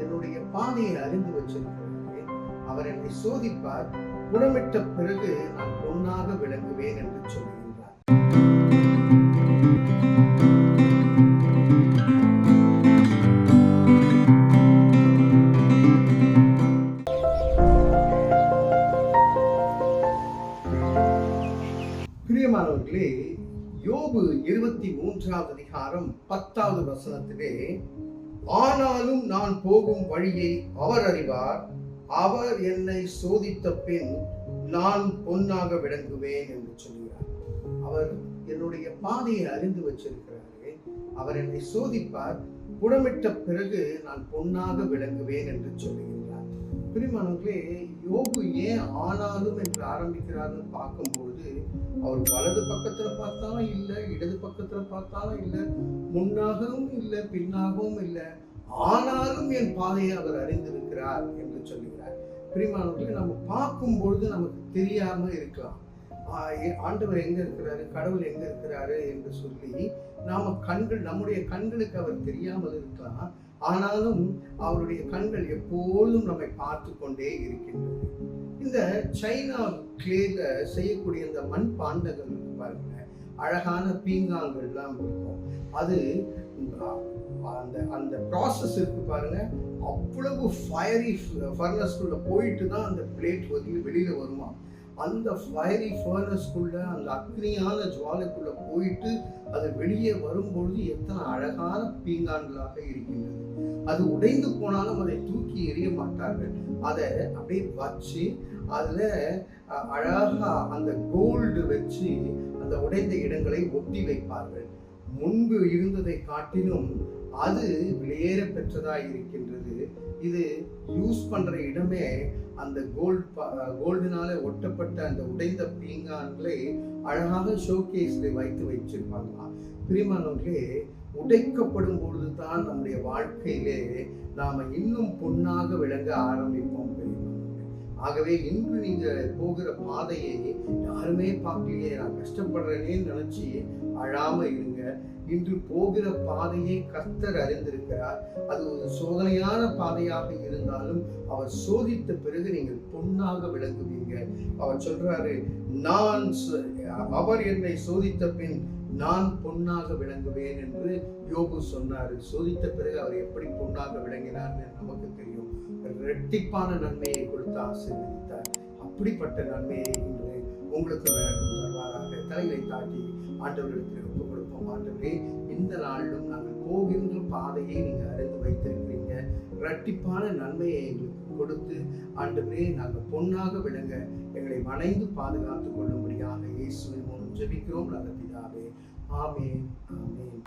என்னுடைய பாதையை அறிந்து வச்சிருக்கிறாரு அவர் என்னை சோதிப்பார். குணமிட்ட பிறகு நான் பொன்னாக விளங்குவேன் என்று சொல்லுகின்றார். பிரியமானவர்களே யோபு இருபத்தி மூன்றாவது அதிகாரம் பத்தாவது வசனத்திலே ஆனாலும் நான் போகும் வழியை அவர் அறிவார். அவர் என்னை சோதித்த பின் நான் பொன்னாக விளங்குவேன் என்று சொல்கிறார். அவர் என்னுடைய பாதையை அறிந்து வச்சிருக்கிறாரே அவர் என்னை சோதிப்பார். புடமிட்ட பிறகு நான் பொன்னாக விளங்குவேன் என்று சொல்லுகிறார் பிரிமானங்களே யோகு ஏன் ஆனாலும் என்று ஆரம்பிக்கிறார்னு பார்க்கும்பொழுது அவர் வலது பக்கத்துல பார்த்தாலும் இல்லை இடது பக்கத்துல பார்த்தாலும் இல்லை முன்னாகவும் இல்லை பின்னாகவும் இல்லை. ஆனாலும் என் பாதையை அவர் அறிந்திருக்கிறார் என்று சொல்லுகிறார். பிரிமானவர்களே நம்ம பார்க்கும் பொழுது நமக்கு தெரியாம இருக்கலாம். ஆண்டவர் எங்க இருக்கிறாரு? கடவுள் எங்க இருக்கிறாரு? என்று சொல்லி நாம கண்கள் நம்முடைய கண்களுக்கு அவர் தெரியாமல் இருக்கலாம். ஆனாலும் அவருடைய கண்கள் எப்பொழுதும் நம்மை பார்த்து கொண்டே இருக்கின்றது. இந்த சைனா கிளேல செய்யக்கூடிய இந்த மண் பாண்டங்கள் பாருங்க அழகான பீங்காங்கள்லாம் இருக்கும். அது அந்த அந்த ப்ராசஸ் இருக்கு பாருங்க. அவ்வளவு ஃபயரி ஃபர்னஸ்குள்ள போயிட்டு தான் அந்த பிளேட் வந்து வெளியில வருமா. அந்த ஃபயரி ஃபர்னஸ்குள்ள அந்த அக்னியான ஜுவாலைக்குள்ள போயிட்டு அது வெளியே வரும்பொழுது எத்தனை அழகான பீங்கான்களாக இருக்கின்றது. அது உடைந்து போனாலும் அதை தூக்கி எறிய மாட்டார்கள். அதை அப்படியே வச்சு அதில் அழகா அந்த கோல்டு வச்சு அந்த உடைந்த இடங்களை ஒட்டி வைப்பார்கள். முன்பு இருந்ததை காட்டிலும் அது வெளியேற பெற்றதாக இருக்கின்றது. இது யூஸ் பண்ணுற இடமே அந்த கோல்ட் கோல்டுனால ஒட்டப்பட்ட அந்த உடைந்த பீங்கான்களை அழகாக ஷோகேஸில் வைத்து வச்சிருப்பாங்களாம் பிரிமானவர்களே உடைக்கப்படும் பொழுது தான் நம்முடைய வாழ்க்கையிலே நாம் இன்னும் பொன்னாக விளங்க ஆரம்பிப்போம். ஆகவே இன்று நீங்க போகிற பாதையை யாருமே பார்க்கலையே நான் கஷ்டப்படுறேனேன்னு நினைச்சு அழாம இருங்க. இன்று போகிற பாதையை கர்த்தர் அறிந்திருக்கிறார். அது ஒரு சோதனையான பாதையாக இருந்தாலும் அவர் சோதித்த பிறகு நீங்கள் பொன்னாக விளங்குவீங்க. அவர் சொல்றாரு நான் அவர் என்னை சோதித்த பின் நான் பொன்னாக விளங்குவேன் என்று யோபு சொன்னார். சோதித்த பிறகு அவர் எப்படி பொன்னாக என்று நமக்கு தெரியும். இரட்டிப்பான நன்மையை கொடுத்து ஆசீர்வதித்தார். அப்படிப்பட்ட நன்மையை இன்று உங்களுக்கு வழங்கும் தருவாராக. தலைகளை தாட்டி ஆண்டவர்களுக்கு ஒப்பு கொடுப்போம். ஆண்டவரே இந்த நாளிலும் நாங்கள் போகின்ற பாதையை நீங்கள் அறிந்து வைத்திருக்கிறீங்க. இரட்டிப்பான நன்மையை எங்களுக்கு கொடுத்து ஆண்டவரே நாங்கள் பொன்னாக விளங்க எங்களை வணைந்து பாதுகாத்துக் கொள்ளும்படியாக இயேசுவின் ஜெபிக்கிறோம் நல்ல பிதாவே ஆமென் ஆமென்